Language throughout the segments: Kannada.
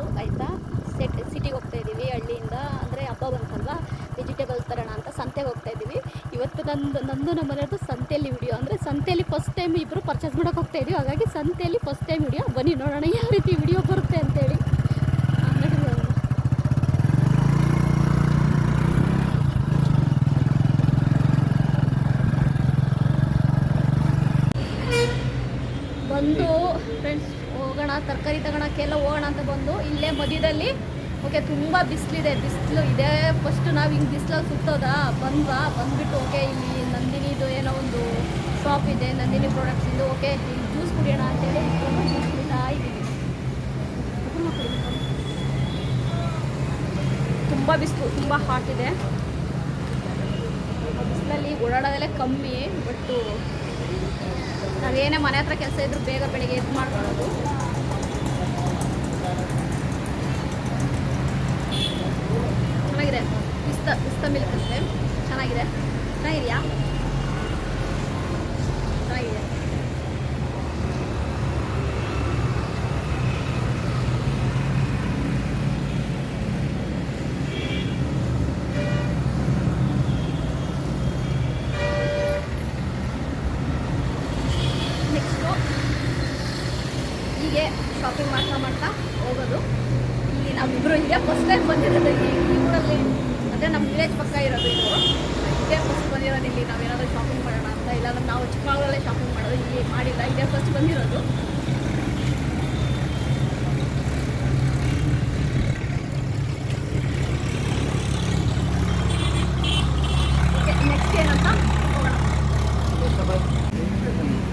ಇವತ್ತು ಆಯಿತಾ? ಸೆಟ್ ಸಿಟಿಗೆ ಹೋಗ್ತಾ ಇದ್ದೀವಿ, ಹಳ್ಳಿಯಿಂದ, ಅಂದರೆ ಹಬ್ಬ ಬಂತಲ್ವಾ? ವೆಜಿಟೇಬಲ್ಸ್ ತರೋಣ ಅಂತ ಸಂತೆಗೆ ಹೋಗ್ತಾ ಇದ್ದೀವಿ. ಇವತ್ತು ನಂದು ನಂದು ನಮ್ಮ ಮನೆಯದು ಸಂತೆಯಲ್ಲಿ ವಿಡಿಯೋ ಅಂದರೆ ಸಂತೆಯಲ್ಲಿ ಫಸ್ಟ್ ಟೈಮ್ ಇಬ್ಬರು ಪರ್ಚೇಸ್ ಮಾಡೋಕೆ ಹೋಗ್ತಾ ಇದ್ದೀವಿ ಹಾಗಾಗಿ ಸಂತೆಯಲ್ಲಿ ಫಸ್ಟ್ ಟೈಮ್ ವಿಡಿಯೋ ಬನ್ನಿ ನೋಡೋಣ, ಯಾವ ರೀತಿ ವಿಡಿಯೋ ಬರುತ್ತೆ ಅಂತೇಳಿ ಆ, ನಡಿ ನೋಡೋಣ. ಬಂದು ಫ್ರೆಂಡ್ಸ್ ಹೋಗೋಣ ತರಕಾರಿ ತಗೋಳಕ್ಕೆಲ್ಲ ಹೋಗೋಣ ಅಂತ ಬಂದು ಇಲ್ಲೇ ಮಧ್ಯದಲ್ಲಿ, ಓಕೆ, ತುಂಬ ಬಿಸಿಲಿದೆ, ಬಿಸಿಲು ಇದೆ. ಫಸ್ಟ್ ನಾವು ಹಿಂಗೆ ಬಿಸಿಲಲ್ಲಿ ಸುತ್ತೋದಾ? ಬಂದ್ವಾ? ಬಂದ್ಬಿಟ್ಟು, ಓಕೆ, ಇಲ್ಲಿ ನಂದಿನಿದು ಏನೋ ಒಂದು ಶಾಪ್ ಇದೆ, ನಂದಿನಿ ಪ್ರಾಡಕ್ಟ್ಸಿಂದು ಓಕೆ, ಇಲ್ಲಿ ಜ್ಯೂಸ್ ಕುಡಿಯೋಣ ಅಂತೇಳಿ ತುಂಬ ಬಿಸಿಲು, ತುಂಬ ಹಾಟ್ ಇದೆ. ಬಿಸಿಲಲ್ಲಿ ಓಡಾಡೋದೆಲ್ಲ ಕಮ್ಮಿ, ಬಟ್ಟು ನಾವೇನೇ ಮನೆ ಹತ್ರ ಕೆಲಸ ಇದ್ರು ಬೇಗ ಬೆಳಿಗ್ಗೆ ಎದ್ದು ಮಾಡ್ಕೊಳ್ಳೋದು. ಮಿಲ್ಕ್ ಅಂತೆ ಚೆನ್ನಾಗಿದೆ. ಚೆನ್ನಾಗಿದೆಯಾ? ಚೆನ್ನಾಗಿದೆ. ನೆಕ್ಸ್ಟು ಹೀಗೆ ಶಾಪಿಂಗ್ ಮಾಡ್ತಾ ಮಾಡ್ತಾ ಹೋಗೋದು. ಇಲ್ಲಿ ನಾವಿಬ್ಬರು ಹೀಗೆ ಫಸ್ಟ್ ಟೈಮ್ ಬಂದಿರೋದು ಈ ಊರಲ್ಲಿ. ಅಂದರೆ ನಮ್ಮ ವಿಲೇಜ್ ಪಕ್ಕ ಇರೋದು ಇದು. ಇದೇ ಫಸ್ಟ್ ಬಂದಿರೋದು ಇಲ್ಲಿ ನಾವೇನಾದರೂ ಶಾಪಿಂಗ್ ಮಾಡೋಣ ಅಂತ. ಇಲ್ಲಾಂದ್ರೆ ನಾವು ಚಿಕ್ಕಮಗಳಲ್ಲೇ ಶಾಪಿಂಗ್ ಮಾಡೋದು, ಇಲ್ಲಿ ಮಾಡಿಲ್ಲ. ಇದೇ ಫಸ್ಟ್ ಬಂದಿರೋದು ಓಕೆ ನೆಕ್ಸ್ಟ್ ಏನಂತ ಹೋಗೋಣ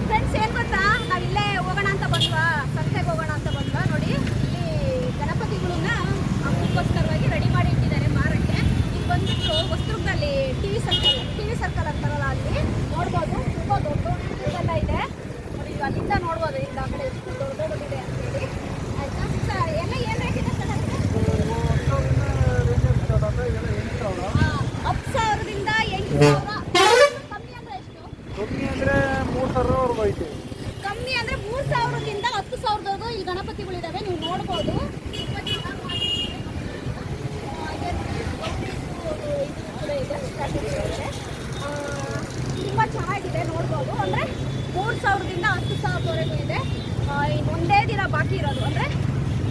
ಫ್ರೆಂಡ್ಸ್ ಏನ್ ಗೊತ್ತಾ ನಾವಿಲ್ಲೇ ಹೋಗೋಣ ಅಂತ ಬಂದ್ವಾ ಸಂತೆಗೆ ಹೋಗೋಣ ಅಂತ ಬಂದ್ವಾ ನೋಡಿ ಇಲ್ಲಿ ಗಣಪತಿಗಳನ್ನ ಹಬ್ಬಕ್ಕೋಸ್ಕರವಾಗಿ ರೆಡಿ ಮಾಡಿ ಇಟ್ಟಿದ್ದಾರೆ ಮಾರಕ್ಕೆ ಈಗ ಬಂದ್ಬಿಟ್ಟು ವಸ್ತುಗಳಲ್ಲಿ T V circle T V circle ಅಂತಾರಲ್ಲ ಅಲ್ಲಿ ನೋಡ್ಬೋದು ತುಂಬ ದೊಡ್ಡ ದೊಡ್ಡದೆಲ್ಲ ಇದೆ ನೋಡಿ ಈಗ ಅಲ್ಲಿಂದ ನೋಡ್ಬೋದು ಈಗ ಆ ಕಡೆ ಎಷ್ಟು ದೊಡ್ಡ ದೊಡ್ಡದಿದೆ ಅಂತೇಳಿ ಆಯ್ತಾ ಸರ್ ಎಲ್ಲ ಏನು ರೇಟ್ ಇದೆ ಸರ್ ಹತ್ತು ಸಾವಿರದಿಂದ ಎಂಟು ಸಾವಿರ ಕಮ್ಮಿ ಅಂದ್ರೆ ಎಷ್ಟು ಕಮ್ಮಿ ಅಂದ್ರೆ ಮೂರು ಸಾವಿರವರೆಗೂ ಐತೆ ಕಮ್ಮಿ ಅಂದ್ರೆ ಮೂರ್ ಸಾವಿರದಿಂದ ಹತ್ತು ಸಾವಿರದವರೆಗೂ ಈ ಗಣಪತಿಗಳಿದಾವೆ ನೀವು ನೋಡ್ಬೋದು ತುಂಬಾ ಚೆನ್ನಾಗ್ ಮಾಡಿದ್ದಾರೆ. ಹಾಗೆ ಇದು ಕೂಡ ಇದೆ, strategy ಇದೆ. ಆ, ತುಂಬಾ ಚೆನ್ನಾಗಿದೆ ನೋಡ್ಬೋದು ಅಂದ್ರೆ ಮೂರ್ ಸಾವಿರದವರೆಗೂ ಇದೆ. ಒಂದೇ ದಿನ ಬಾಕಿ ಇರೋದು. ಅಂದರೆ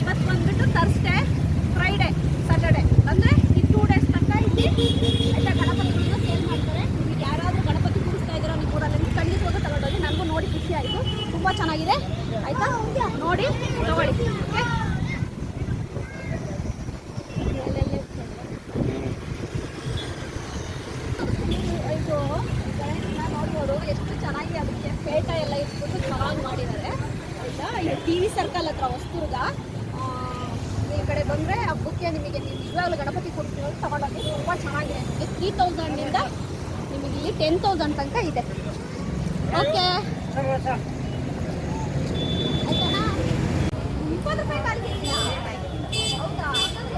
ಇವತ್ತು ಬಂದುಬಿಟ್ಟು ಥರ್ಸ್ಡೇ ಫ್ರೈಡೆ ಸ್ಯಾಟರ್ಡೆ ಅಂದ್ರೆ ಈ ಟೂ ಡೇಸ್ ತನಕ ಇಲ್ಲಿ ಆಯ್ತಾ ಗಣಪತಿಗಳನ್ನ ಸೇಲ್ ಮಾಡ್ತಾರೆ ನಿಮಗೆ ಯಾರಾದರೂ ಗಣಪತಿ ಕೂರಿಸ್ತಾ ಇದ್ದೀರಾ ನಿಮ್ಮ ಊರಲ್ಲಿ ಖಂಡಿತವಾಗೂ ತಗೊಂಡೋಗಿ ನನಗೂ ನೋಡಿ ಖುಷಿ ಆಯಿತು ತುಂಬ ಚೆನ್ನಾಗಿದೆ ಆಯಿತಾ ನೋಡಿ ತಗೊಳ್ಳಿ ಓಕೆ ಇದು ಗಣೇಶನ ನೋಡ್ಬೋದು ಎಷ್ಟು ಚೆನ್ನಾಗಿ ಅದಕ್ಕೆ ಪೇಟ ಎಲ್ಲ ಇಟ್ಬಿಟ್ಟು ಚೆನ್ನಾಗಿ ಮಾಡಿದ್ದಾರೆ ಆಯಿತಾ ಇದು ಟಿ ವಿ ಸರ್ಕಲ್ ಹತ್ರ, ಹೊಸದುರ್ಗ. ಈ ಕಡೆ ಬಂದರೆ ಹಬ್ಬಕ್ಕೆ ನಿಮಗೆ ನೀವು ನಿಜವಾಗ್ಲೂ ಗಣಪತಿ ಅಂತ ತಗೊಂಡೋಗಿ, ತುಂಬ ಚೆನ್ನಾಗಿದೆ. ನಿಮಗೆ ತ್ರೀ ತೌಸಂಡಿಂದ ನಿಮಗೆ ಇಲ್ಲಿ ಟೆನ್ ತೌಸಂಡ್ ತನಕ ಇದೆ. ಓಕೆ ಆಯ್ತಾನಾ ಇಪ್ಪತ್ತು ರೂಪಾಯಿ ಕಾಲು ಕೆಜಿನಾ ಹೌದಾ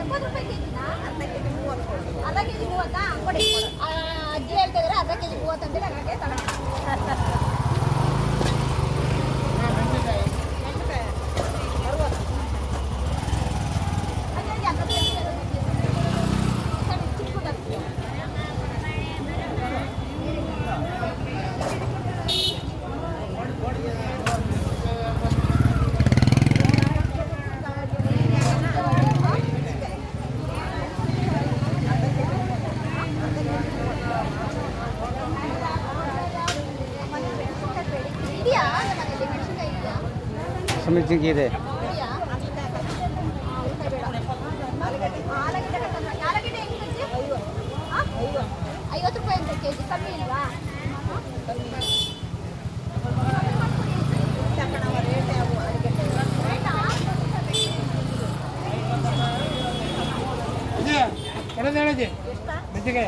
ಎಪ್ಪತ್ತು ರೂಪಾಯಿ ಕೆಜಿನಾ ಅರ್ಧ ಕೆ ಜಿ ಮೂವತ್ತು ಅರ್ಧ ಕೆ ಜಿ ಮೂವತ್ತಾ ಕೊಡಿ ಆ, ಅಜ್ಜಿ ಹೇಳ್ತಾ ಇದ್ದಾರೆ ಅರ್ಧ ಕೆ ಜಿ ಮೂವತ್ತು ಅಂತೇಳಿ ನನಗೆ ತಗೊಂಡು ಇದೆಯಾ ಮನೇಲಿ ಮೆಣಸಿನ್ಕಾಯಿ ಇದೆಯಾ ಸಮಿತಿಗೆ ಇದೆ ಇದೆಯಾ ಆ, ಉಳಿತಾಯ ಬೇಡ. ಆಲೂಗಡ್ಡೆ ಬೇಕಂದ್ರೆ ಆಲೂಗಡ್ಡೆ ಹೆಂಗ್ ಕೆಜಿ? ಆ? ಐವತ್ತು ರೂಪಾಯಿ ಅಂತ ಕೆಜಿ ಕಮ್ಮಿ ಇಲ್ವಾ ರೇಟಾ? ಇದೆ. ಕಡೆದ ಹೇಳಿದೆ. ಮೆಂತಿಗೆ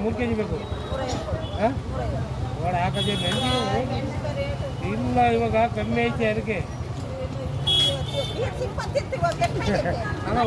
ಮೂರು ಕೆ ಜಿ ಬೇಕು. ಹಾಂ? ಒಳ ಹಾಕದೆ ಮೆಂತಿಗೆ ಇಲ್ಲ ಇವಾಗ ಕಮ್ಮಿ ಐತೆ ಅದಕ್ಕೆ. ಅಲ್ಲ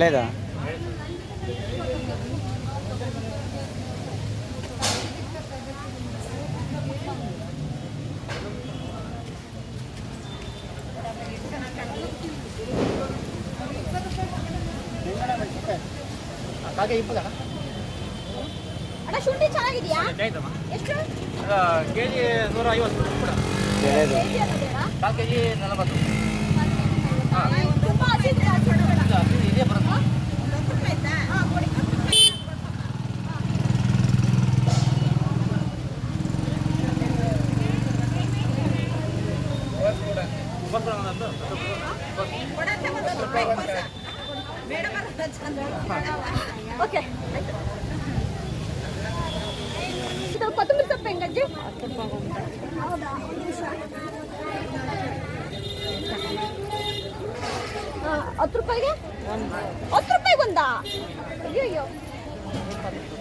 ಇರೋದು ಎಳೆದಾ ಅಣ್ಣ ಶುಂಠಿ ಚೆನ್ನಾಗಿದೆಯಾ? ಎಷ್ಟು? ಕೆ ಜಿ ನೂರ ಐವತ್ತು ಅಲ್ಲ ಕೆ ಜಿ ನಲವತ್ತು ತುಂಬಾ ಹಸಿ ಇದೆ, ಹಸಿ ಬೇಡ. ಇಲ್ಲ, ಇದೇ ಬರುತ್ತೆ ಹಾ, ಕೊಡಿ. ಬರ್ಕೊಡ ಒಂದೊಂದು. ಓಕೆ ಇದು ಕೊತ್ತಂಬರಿ ಸೊಪ್ಪು ಹೆಂಗಜ್ಜಿ? ಹೌದಾ ಹತ್ತು ರೂಪಾಯಿಗೆ? ಹತ್ತು ರೂಪಾಯಿಗೆ ಒಂದಾ? ಅಯ್ಯೋ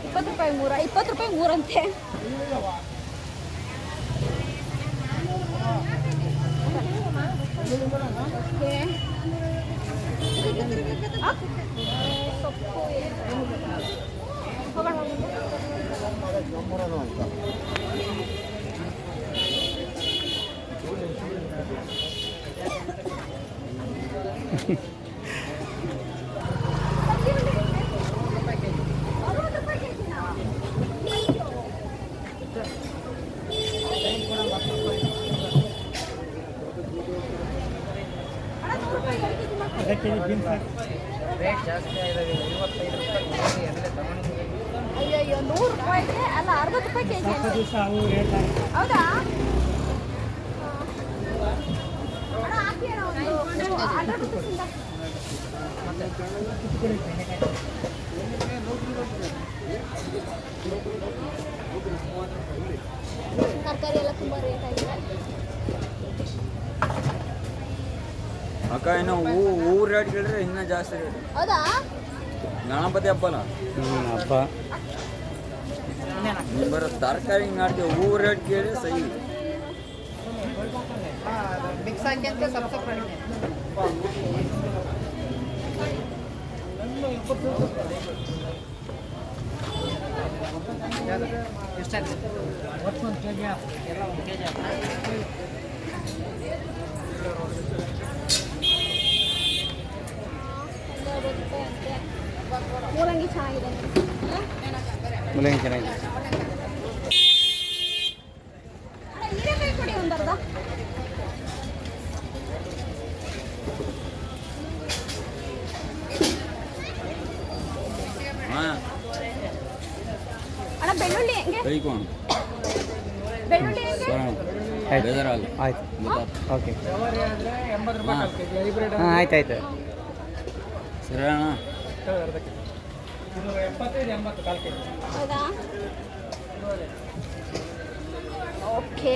ಇಪ್ಪತ್ತು ರೂಪಾಯಿ ಮೂರ, ಇಪ್ಪತ್ತು ರೂಪಾಯಿ ಮೂರಂತೆ. ಕೆಜಿ ಮಾಡ್ಕೊಡಿ. ರೇಟ್ ಜಾಸ್ತಿ ಆಗಿದೆ ಐವತ್ತೈದು ರೂಪಾಯಿ ಎಲ್ಲ ತಗೊಂಡಿದ್ದೀವಿ ಅಯ್ಯಯ್ಯೋ ನೂರು ರೂಪಾಯಿಗೆ ಅಲ್ಲ ಅರವತ್ತು ರೂಪಾಯಿ ಕೆಜಿ ಹೌದಾ ದಿವಸ ಹಾಕಿ ರೇಟ್ ರುಪೀಸಿಂದ ತರಕಾರಿ ಎಲ್ಲ ತುಂಬ ರೇಟ್ ಆಗಿದೆ ಅಕ್ಕ ಇನ್ನು ಹೂ ಹೂ ರೇಟ್ ಕೇಳಿದ್ರೆ ಇನ್ನೂ ಜಾಸ್ತಿ ರೇಟ್. ಹೌದಾ? ಗಣಪತಿ ಹಬ್ಬನ? ಹ್ಞೂ ಹಬ್ಬ. ನೀನು ಬರೋ ತರಕಾರಿ ಹಿಂಗೆ ಮಾಡ್ತೀವಿ ಹೂ ರೇಟ್ ಕೇಳಿ ಸಹಿ ಒಟ್ಟು ಕೆ ಜಿ ಎಲ್ಲ ಒಂದು ಕೆ ಜಿ ಒಂದು ಅರವತ್ತು ರೂಪಾಯಿ ಅಂತೆ ಮೂಲಂಗಿ ಚೆನ್ನಾಗಿದೆ. ಮೂಲಂಗಿ ಚೆನ್ನಾಗಿದೆ. ಹೀರೆಕಾಯಿ ಕೊಡಿ ಒಂದು ಅರ್ಧ. ಹಾಂ. ಅಣ್ಣ ಬೆಳ್ಳುಳ್ಳಿ ಹೆಂಗೆ? ಬೆಳ್ಳುಳ್ಳಿ ಹೆಂಗೆ? ಆಯ್ತು. ಓಕೆ. ಹಾಂ. ಆಯ್ತು ಆಯ್ತು ಸರಿ ಅಣ್ಣ. ಹೌದಾ? ಓಕೆ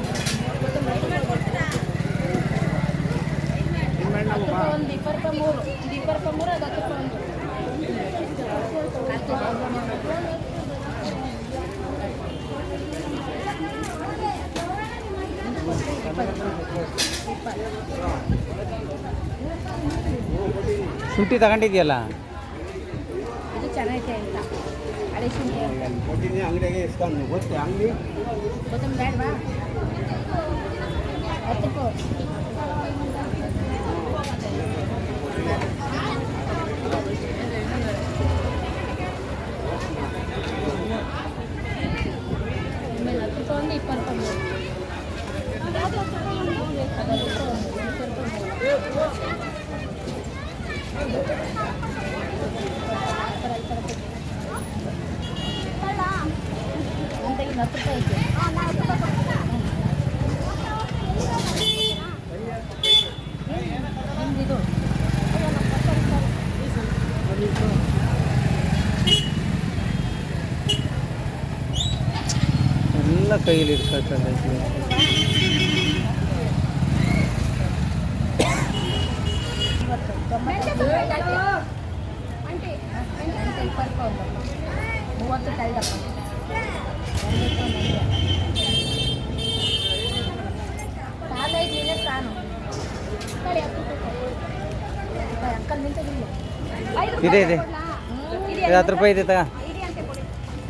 ಒಂದು ಇಪ್ಪತ್ತು ಮೂರು ಒಂದು. ಇಪ್ಪತ್ತು ಶುಂಠಿ ತಗೊಂಡಿದ್ಯಲ್ಲ? ಇದು ಚೆನ್ನಾಗಿದೆ ಅಂತ. ಹಳೆ ಶುಂಠಿ ಅಂಗಡಿಗೆ ಇಸ್ಕೊಂಡು. ಗೊತ್ತೆ ಅಂಗಡಿ? ಗೊತ್ತಂಬ್ಯಾಡ್ವಾ ಅಂಕಲ್ ನಿಂತಿಲ್ಲ ಇದೆ, ಇದೆ. ಇದು ಹತ್ತು ರೂಪಾಯಿ ಇದೆ ತಗ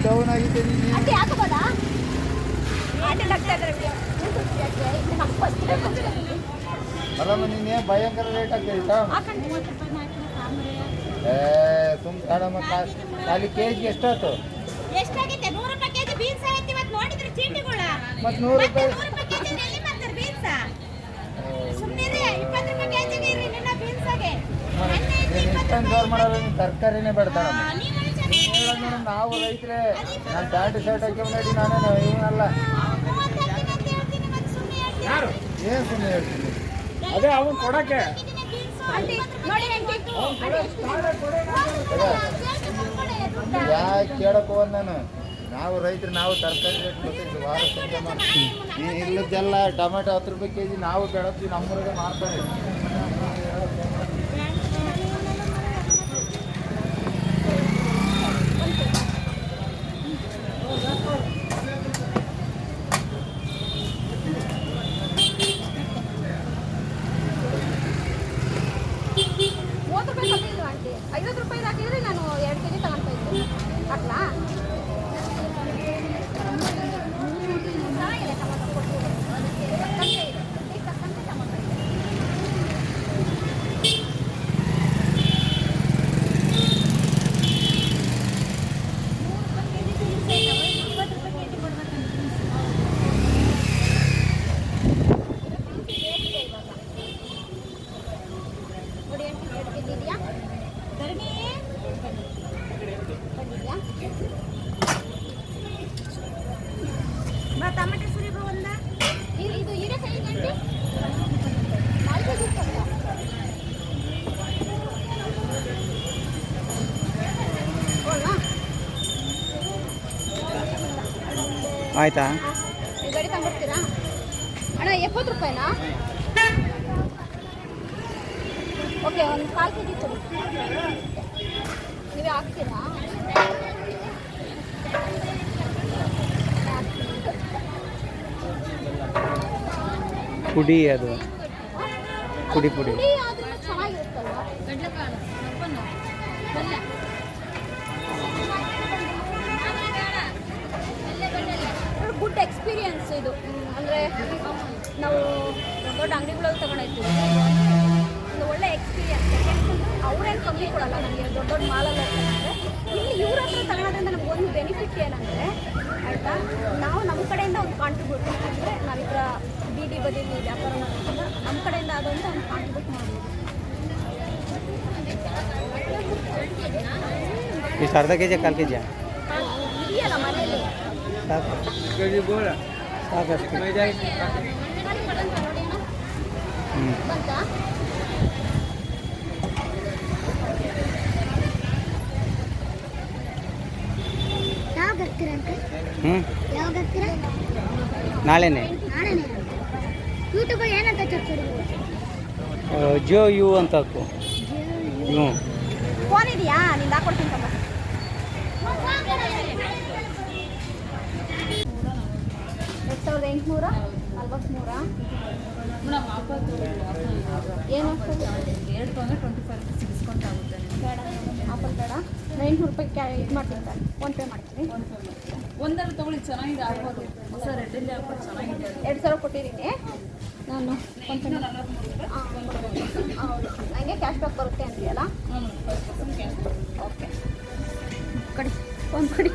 ಆಂಟಿ ಆಗಿದ್ದೀನಿ ಅಲ್ಲಮ್ಮ ನೀನೇ ಭಯಂಕರ ರೇಟ್ ಆಗ್ತೈತಾ ಏ ಸುಮ್ ಕಾಡಮ್ಮ ಖಾಲಿ ಕೆ ಜಿಗೆ ಎಷ್ಟಾಯ್ತು ಮತ್ತು ನೂರು ರೂಪಾಯಿ ನೀನು ಇಷ್ಟೊಂದು ಜೋರು ಮಾಡಲ್ಲ ನೀನು ತರಕಾರಿನೇ ಬೇಡ್ತಾರಮ್ಮ ನಾವು ರೈತರೇ ನಾನು ಪ್ಯಾಂಟ್ ಶರ್ಟ್ ಹಾಕಿ ನೋಡಿ ನಾನು ಯಾರು ಏನು ಸುಮ್ಮನೆ ಹೇಳ್ತೀನಿ. ಅದೇ ಅವನು ಕೊಡಕ್ಕೆ ಯಾಕೆ ಕೇಳಕ್ಕೆ ಹೋದ್ ನಾನು ನಾವು ರೈತರು ನಾವು ತರಕಾರಿ ರೇಟ್ ಗೊತ್ತಿದ್ದು ವಾರ ಸಂತೆ ಮಾಡ್ತೀವಿ ಇಲ್ಲದ್ದೆಲ್ಲ ಟೊಮೆಟೊ ಹತ್ತು ರೂಪಾಯಿ ಕೆ ಜಿ ನಾವು ಬೆಳಗ್ತೀವಿ ನಮ್ಮೂರಿಗೆ ಮಾಡ್ತಾರೆ ಮೂವತ್ತು ರೂಪಾಯಿ ಕೊಟ್ಟಿಲ್ಲ ಆಂಟಿ ಐವತ್ತು ರೂಪಾಯಿ ಹಾಕಿದ್ರೆ ನಾನು ಎರಡು ಕೆಜಿ ತಗೊಂತ ಇದ್ದೆ ಹಾಕ್ಲಾ ಚೆನ್ನಾಗಿದೆ ಟೊಮೊಟೊ ಕೊಟ್ಟಿರೋದು. ತಕ್ಕಂತೆ ಇದೆ. ರುಚಿಗೆ ತಕ್ಕಂತೆ ಟೊಮೊಟೊ ಇದೆ. ನೂರು ರೂಪಾಯಿ ಕೆಜಿ ಬೀನ್ಸ್ ಐತವೆ, ಇಪ್ಪತ್ತು ರೂಪಾಯಿ ಕೆಜಿ ಕೊಡ್ಬೇಕಂತ ಬೀನ್ಸ್. ರೇಟ್ ಇದೆ ಇವಾಗ. ನೋಡಿ ಆಂಟಿ ಎರಡು ಕೆಜಿ ಇದೆಯಾ ಧರಣಿ ಬಂದಿದ್ಯಾ ಬಾ ಟಮಾಟೆ ಸುರಿ ಬಾ ಒಂದ ಇದು ಇದು ಹೀರೆಕಾಯಿ ಗಂಟೆ ನಾಲ್ಕು ಕೆಜಿ ಇರ್ತಲ್ಲ ಹೌದಾ ಆಯ್ತಾ? ಗಾಡಿ ತಗೊಂಡ್ಬರ್ತೀರಾ ಅಣ್ಣ ಎಪ್ಪತ್ತು ರೂಪಾಯಿನಾ? ಓಕೆ ಒಂದು ಕಾಲು ಕೆ ಜಿ ಕೊಡಿ. ನೀವೇ ಹಾಕ್ತೀರಾ? ಪುಡಿ ಅದು. ಪುಡಿ ಪುಡಿ. ಎಕ್ಸ್ಪೀರಿಯನ್ಸ್ ಇದು. ಅಂದರೆ ನಾವು ದೊಡ್ಡ ಅಂಗಡಿಗಳಲ್ಲಿ ತಗೊಂಡಾಯ್ತು ಒಂದು ಒಳ್ಳೆ ಎಕ್ಸ್ಪೀರಿಯನ್ಸ್ ಅವ್ರೇನು ಕಮ್ಮಿ ಕೊಡಲ್ಲ ನಮಗೆ, ದೊಡ್ಡ ದೊಡ್ಡ ಮಾಲಲ್ಲಿ ತಗೊಂಡ್ರೆ ಇಲ್ಲಿ ಇವ್ರ ಹತ್ರ ತಗೊಳೋದ್ರಿಂದ ನಮ್ಗೆ ಒಂದು ಬೆನಿಫಿಟ್ ಏನಂದರೆ, ಆಯಿತಾ? ನಾವು ನಮ್ಮ ಕಡೆಯಿಂದ ಒಂದು ಕಾಂಟ್ರಿಬ್ಯೂಟ್ ಅಂದರೆ ನಾವಿಬ್ಬರ ಬೀದಿ ಬದಿಲಿ ವ್ಯಾಪಾರ ಮಾಡೋದ್ರಿಂದ ನಮ್ಮ ಕಡೆಯಿಂದ ಅದೊಂದು ಒಂದು ಕಾಂಟ್ರಿಬ್ಯೂಟ್ ಮಾಡ್ಬೋದು ಇಷ್ಟು ಅರ್ಧ ಕೆ ಜಿ ಕಾಲು ಕೆ ಜಿಯಾ ಸಾಕು ಜಿ ಸಾಕಷ್ಟು ಹ್ಞೂ ನಾಳೆನೇ ಜಿಯೋ ಯು ಅಂತ ಹಾಕು. ಹ್ಞೂ ಫೋನ್ ಇದೆಯಾ? ನಿಂದ ಹಾಕೊಡ್ತೀನಿ ಎರಡು ಸಾವಿರದ ಎಂಟುನೂರ ನಲ್ವತ್ತ್ಮೂರ ಏನು ಎರಡು ಟ್ವೆಂಟಿ ಫೈವ್ ರುಪೀಸ್ ಡಿಸ್ಕೌಂಟ್ ಆಗುತ್ತೆ ಬೇಡ ಆಫರ್ ಬೇಡ ಎಂಟುನೂರು ರೂಪಾಯಿ ಕ್ಯಾ ಇದು ಮಾಡ್ತೀನಿ ಸರ್ ಫೋನ್ಪೇ ಮಾಡ್ತೀನಿ ಒಂದರ ತಗೊಳ್ಳಿ ಚೆನ್ನಾಗಿದೆ ಆಗ್ಬೋದು ಹೊಸ ರೆಡ್ಡಲ್ಲಿ ಹಾಕ್ಬೋದು ಚೆನ್ನಾಗಿದೆ ಅದು. ಎರಡು ಸಾವಿರ ಕೊಟ್ಟಿದ್ದೀನಿ ನಾನು ಹೌದು ನನಗೆ ಕ್ಯಾಶ್ ಬ್ಯಾಕ್ ಬರುತ್ತೆ ಅಂತೀಯಲ್ಲ. ಓಕೆ ಕಡಿ ಒಂದು ಕೊಡಿ